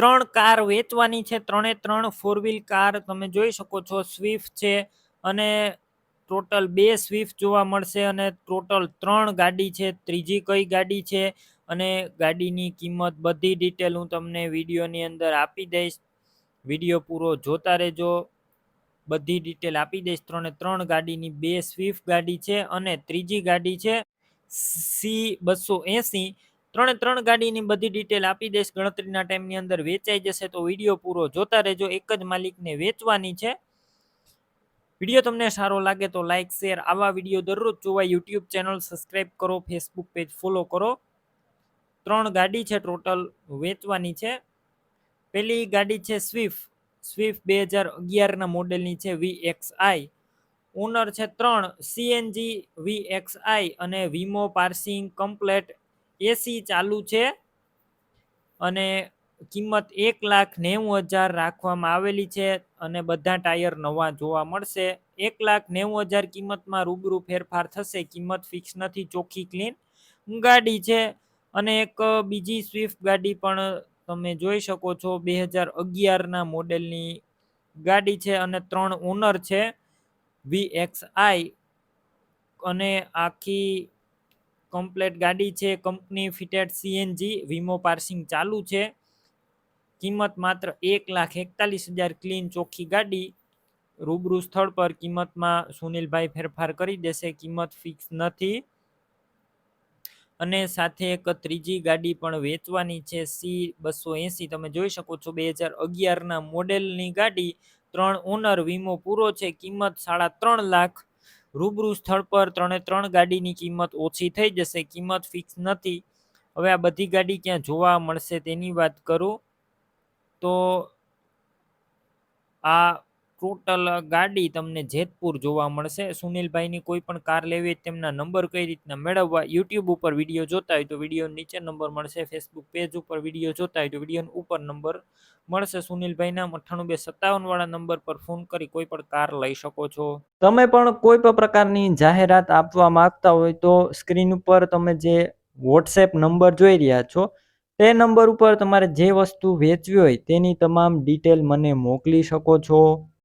ત્રણ કાર વેચવાની છે. ત્રણે ત્રણ ફોર વ્હીલ કાર તમે જોઈ શકો છો. સ્વિફ્ટ છે અને ટોટલ બે સ્વિફ્ટ જોવા મળશે અને ટોટલ ત્રણ ગાડી છે. ત્રીજી કઈ ગાડી છે અને ગાડીની કિંમત બધી ડિટેલ હું તમને વિડીયોની અંદર આપી દઈશ. વીડિયો પૂરો જોતા રહેજો. બધી ડિટેલ આપી દઈશ. ત્રણે ત્રણ ગાડીની બે સ્વિફ્ટ ગાડી છે અને ત્રીજી ગાડી છે સી બસો એંસી ત્રણે ત્રણ ગાડીની બધી ડિટેલ આપી દઈશ. ગણતરીના ટાઈમની અંદર વેચાઈ જશે તો વીડિયો પૂરો જોતા રહેજો. એક જ માલિકને વેચવાની છે. વીડિયો તમને સારો લાગે તો લાઇક શેર આવા વીડિયો દરરોજ જોવા યુટ્યુબ ચેનલ સબસ્ક્રાઈબ કરો ફેસબુક પેજ ફોલો કરો. ત્રણ ગાડી છે ટોટલ વેચવાની છે. પેલી ગાડી છે સ્વિફ્ટ સ્વિફ્ટ બે હજાર અગિયારના મોડેલની છે વી એક્સ આઈ ઓનર છે ત્રણ સીએનજી વી એક્સ આઈ અને વીમો પાર્સિંગ કમ્પ્લેટ એસી ચાલુ છે અને કિંમત એક લાખ નેવું હજાર રાખવામાં આવેલી છે અને બધા ટાયર નવા જોવા મળશે. એક લાખ નેવું હજાર કિંમતમાં રૂબરૂ ફેરફાર થશે. કિંમત ફિક્સ નથી, ચોખ્ખી ક્લીન ગાડી છે અને એક બીજી સ્વિફ્ટ ગાડી પણ તમે જોઈ શકો છો. બે હજાર અગિયારના મોડેલની ગાડી છે અને ત્રણ ઓનર છે. વી એક્સ આઈ અને આખી કમ્પ્લેટ ગાડી છે કંપની ફિટેડ સીએનજી વીમો પાર્સિંગ ચાલુ છે. કિંમત માત્ર એક લાખ એકતાલીસ હજાર ક્લીન ચોખ્ખી ગાડી. રૂબરૂ સ્થળ પર કિંમતમાં સુનિલભાઈ ફેરફાર કરી દેશે, કિંમત ફિક્સ નથી. અને સાથે એક ત્રીજી ગાડી પણ વેચવાની છે, સી બસો એંસી. તમે જોઈ શકો છો બે હજાર અગિયારના મોડેલની ગાડી. ત્રણ ઓનર વીમો પૂરો છે, કિંમત સાડા ત્રણ લાખ રૂબરૂ સ્થળ પર ત્રણે ત્રણ ગાડીની કિંમત ઓછી થઈ જશે, કિંમત ફિક્સ નથી. હવે આ બધી ગાડી ક્યાં જોવા મળશે તેની વાત કરું તો આ ટોટલ ગાડી તમને જેતપુર જોવા મળશે. સુનિલભાઈની કોઈ પણ કાર લેવી તેમના નંબર કઈ રીતના મેળવવા યુટ્યુબ ઉપર વીડિયો જોતા હોય તો વીડિયો નીચે નંબર મળશે. ફેસબુક પેજ ઉપર વીડિયો જોતા હોય તો વીડિયો ઉપર નંબર મળશે. સુનિલભાઈના અઠ્ઠાણું બે સત્તાવન વાળા નંબર પર ફોન કરી કોઈ પણ કાર લઈ શકો છો. તમે પણ કોઈ પણ પ્રકારની જાહેરાત આપવા માંગતા હોય તો સ્ક્રીન ઉપર તમે જે વોટ્સએપ નંબર જોઈ રહ્યા છો, તે નંબર ઉપર તમારે જે વસ્તુ વેચવી હોય તેની તમામ ડિટેલ મને મોકલી શકો છો.